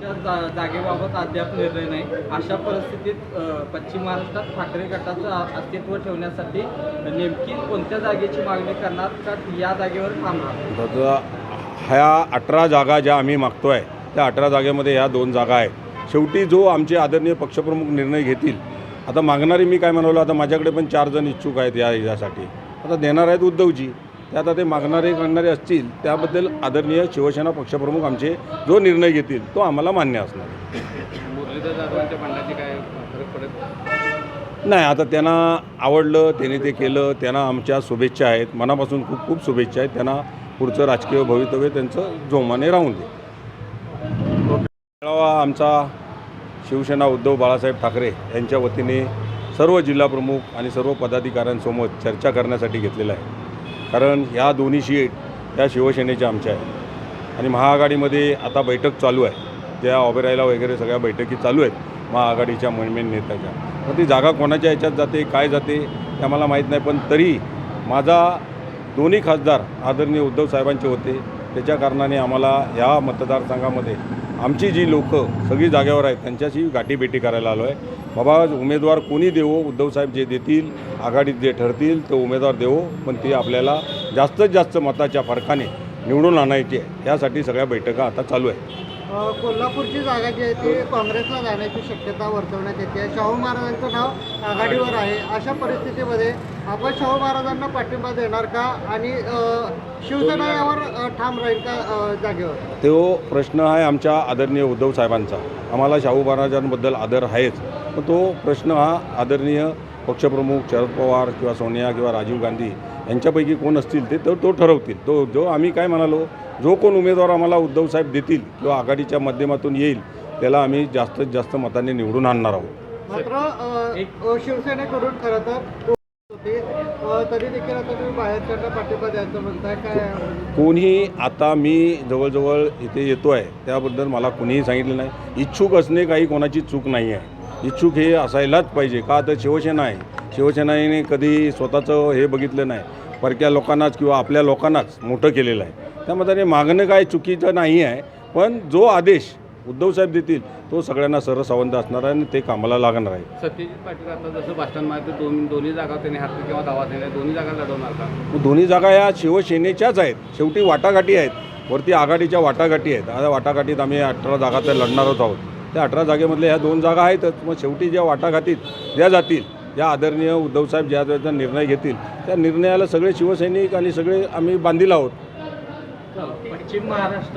जागेबाबत अद्याप निर्णय नाही. अशा परिस्थितीत पश्चिम महाराष्ट्रात ठाकरे गटाचं अस्तित्व ठेवण्यासाठी नेमकी कोणत्या जागेची मागणी करणार का या जागेवर थांबणार? ह्या अठरा जागा ज्या आम्ही मागतोय त्या अठरा जागेमध्ये ह्या दोन जागा आहेत. शेवटी जो आमचे आदरणीय पक्षप्रमुख निर्णय घेतील आता मागणारी मी काय म्हणवलं आता माझ्याकडे पण चार जण इच्छुक आहेत या यासाठी. आता देणार आहेत उद्धवजी. ते आता ते मागणारे करणारे असतील त्याबद्दल आदरणीय शिवसेना पक्षप्रमुख आमचे जो निर्णय घेतील तो आम्हाला मान्य असणार. नाही? आता त्यांना आवडलं त्याने ते केलं त्यांना आमच्या शुभेच्छा आहेत. मनापासून खूप खूप शुभेच्छा आहेत. त्यांना पुढचं राजकीय भवितव्य त्यांचं जोमाने राहून दे. मेळावा आमचा शिवसेना उद्धव बाळासाहेब ठाकरे यांच्या वतीने सर्व जिल्हाप्रमुख आणि सर्व पदाधिकाऱ्यांसमोर चर्चा करण्यासाठी घेतलेला आहे. कारण ह्या दोन्ही सीट ह्या शिवसेनेच्या आमच्या आहेत. आणि महाआघाडीमध्ये आता बैठक चालू आहे. त्या ऑबेरायला वगैरे सगळ्या बैठकी चालू आहेत महाआघाडीच्या मेन नेत्याच्या. मग ती जागा कोणाच्या ह्याच्यात जाते काय जाते ते आम्हाला माहीत नाही. पण तरी माझा दोन्ही खासदार आदरणीय उद्धव साहेबांचे होते. त्याच्या कारणाने आम्हाला ह्या मतदारसंघामध्ये आमची जी लोकं सगळी जागेवर आहेत त्यांच्याशी गाठीभेटी करायला आलो आहे. बाबा उमेदवार कोणी देवो? उद्धवसाहेब जे देतील आघाडीत जे ठरतील ते उमेदवार देवो. पण ते आपल्याला जास्तीत जास्त मताच्या फरकाने निवडून आणायची आहे. यासाठी सगळ्या बैठका आता चालू आहेत. कोल्हापूरची जागा जी आहे ती काँग्रेसला जाण्याची शक्यता वर्तवण्यात येते. शाहू महाराजांचं नाव आघाडीवर आहे. अशा परिस्थितीमध्ये आपण शाहू महाराजांना पाठिंबा देणार का? आणि शिवसेना यावर ठाम राहील का जागेवर? तो प्रश्न आहे आमच्या आदरणीय उद्धव साहेबांचा. आम्हाला शाहू महाराजांबद्दल आदर आहेच. पण तो प्रश्न हा आदरणीय पक्षप्रमुख शरद पवार किंवा सोनिया किंवा राजीव गांधी यांच्यापैकी कोण असतील ते तो ठरवतील. तो जो आम्ही काय म्हणालो जो कोण उमेदवार आम्हाला उद्धव साहेब देतील किंवा आघाडीच्या माध्यमातून येईल त्याला आम्ही जास्तीत जास्त मतांनी निवडून आणणार आहोत. मात्र शिवसेनेकडून खरं तर देखील आता तुम्ही बाहेरच्यांना पाठिंबा द्यायचं म्हणताय काय कोणी आता मी जवळजवळ इथे येतो आहे त्याबद्दल मला कुणीही सांगितलं नाही. इच्छुक असणे काही कोणाची चूक नाही आहे. इच्छुक हे असायलाच पाहिजे. का तर शिवसेना आहे. शिवसेनेने कधी स्वतःचं हे बघितलं नाही. परक्या लोकांनाच किंवा आपल्या लोकांनाच मोठं केलेलं आहे. त्यामध्ये मागणं काय चुकीचं नाही आहे पण जो आदेश उद्धवसाहेब देतील तो सगळ्यांना सरसावंत असणार आहे आणि ते कामाला लागणार आहे. सत्यजित पाटील आता जसं भाषण माहिती दोन दोन्ही जागा त्यांनी हात किंवा दावा दिला दोन्ही जागा लढवणार का? दोन्ही जागा या शिवसेनेच्याच आहेत. शेवटी वाटाघाटी आहेत. वरती आघाडीच्या वाटाघाटी आहेत. आता वाटाघाटीत आम्ही अठरा जागा तर लढणारच आहोत. त्या अठरा जागेमधल्या ह्या दोन जागा आहेतच. मग शेवटी ज्या वाटाघाटीत ज्या जातील ज्या आदरणीय उद्धवसाहेब ज्या निर्णय घेतील त्या निर्णयाला सगळे शिवसैनिक आणि सगळे आम्ही बांधील आहोत. पश्चिम महाराष्ट्रात